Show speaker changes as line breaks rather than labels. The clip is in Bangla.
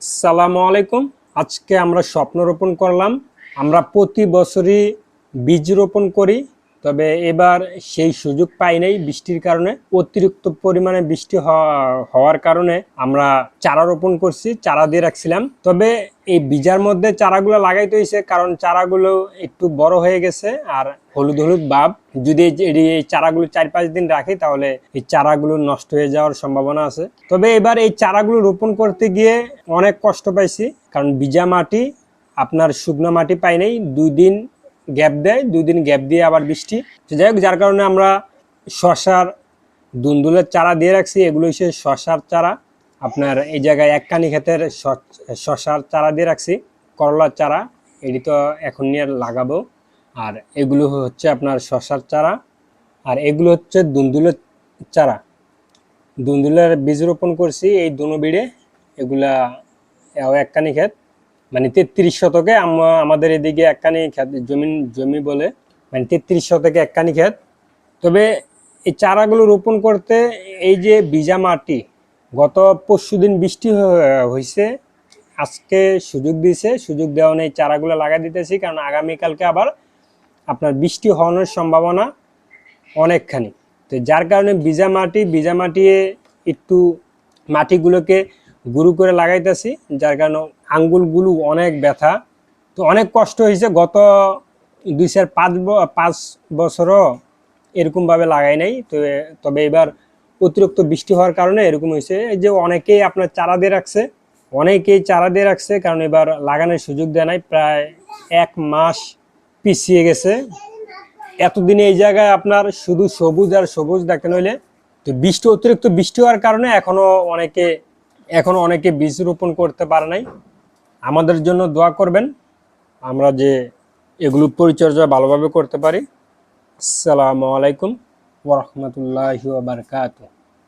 সালামু আলাইকুম। আজকে আমরা স্বপ্ন রোপণ করলাম। আমরা প্রতি বছরই বীজ রোপণ করি। তবে এবার সেই সুযোগ পাই নাই বৃষ্টির কারণে। অতিরিক্ত পরিমাণে বৃষ্টি হওয়া- হওয়ার কারণে আমরা চারা রোপণ করছি, চারা দিয়ে রাখছিলাম। তবে এই বীজার মধ্যে চারাগুলো লাগাইতে হয়েছে কারণ চারাগুলো একটু বড় হয়ে গেছে আর হলুদ হলুদ ভাব। যদি এই চারাগুলো চার পাঁচ দিন রাখি তাহলে এই চারাগুলো নষ্ট হয়ে যাওয়ার সম্ভাবনা আছে। তবে এবার এই চারাগুলো রোপণ করতে গিয়ে অনেক কষ্ট পাইছি কারণ ভিজা মাটি, আপনার শুকনো মাটি পাই নাই। দুই দিন গ্যাপ দেয়, দুই দিন গ্যাপ দিয়ে আবার বৃষ্টি। যাই হোক, যার কারণে আমরা শশার দুন্দুলের চারা দিয়ে রাখছি। এগুলো হচ্ছে শশার চারা। আপনার এই জায়গায় এক কানি ক্ষেতের শশার চারা দিয়ে রাখছি, করলার চারা। এটি তো এখন নিয়ে লাগাবো। আর এগুলো হচ্ছে আপনার শশার চারা। আর এগুলো হচ্ছে দুন্দুলের চারা। দুন্দুলের বীজ রোপণ করছি এই দুনো বিড়ে। এগুলা এও একখানি ক্ষেত। মানে তেত্রিশ শতকে আম- আমাদের এদিকে একখানি ক্ষেত, জমিন, জমি বলে মানে তেত্রিশ শতকে একখানি ক্ষেত। তবে এই চারাগুলো রোপণ করতে এই যে ভিজা মাটি, গত পরশু দিন বৃষ্টি হয়েছে আজকে সুযোগ দিয়েছে সুযোগ দেওয়া নেই, চারাগুলো লাগা দিতেছি, কারণ আগামীকালকে আবার আপনার বৃষ্টি হওয়ানোর সম্ভাবনা অনেকখানি। তো যার কারণে ভিজা মাটি ভিজা মাটি একটু মাটিগুলোকে গুরু করে লাগাইতেছি, যার কারণে আঙ্গুলগুলো অনেক ব্যথা। তো অনেক কষ্ট হয়েছে। গত দুই চার পাঁচ পাঁচ বছরও এরকমভাবে লাগাই নাই। তো তবে এবার অতিরিক্ত বৃষ্টি হওয়ার কারণে এরকম হয়েছে। এই যে অনেকেই আপনার চারা দিয়ে রাখছে, অনেকেই চারা দিয়ে রাখছে, কারণ এবার লাগানোর সুযোগ দেয় নাই। প্রায় এক মাস পিছিয়ে গেছে। এতদিনে এই জায়গায় আপনার শুধু সবুজ আর সবুজ দেখতে নইলে তো বৃষ্টি, অতিরিক্ত বৃষ্টি হওয়ার কারণে এখনও অনেকে, এখনও অনেকে বীজ রোপণ করতে পারে নাই। আমাদের জন্য দোয়া করবেন। আমরা যে এগুলো পরিচর্যা ভালোভাবে করতে পারি। আসসালামু আলাইকুম ওরহমতুল্লাহ বারকাত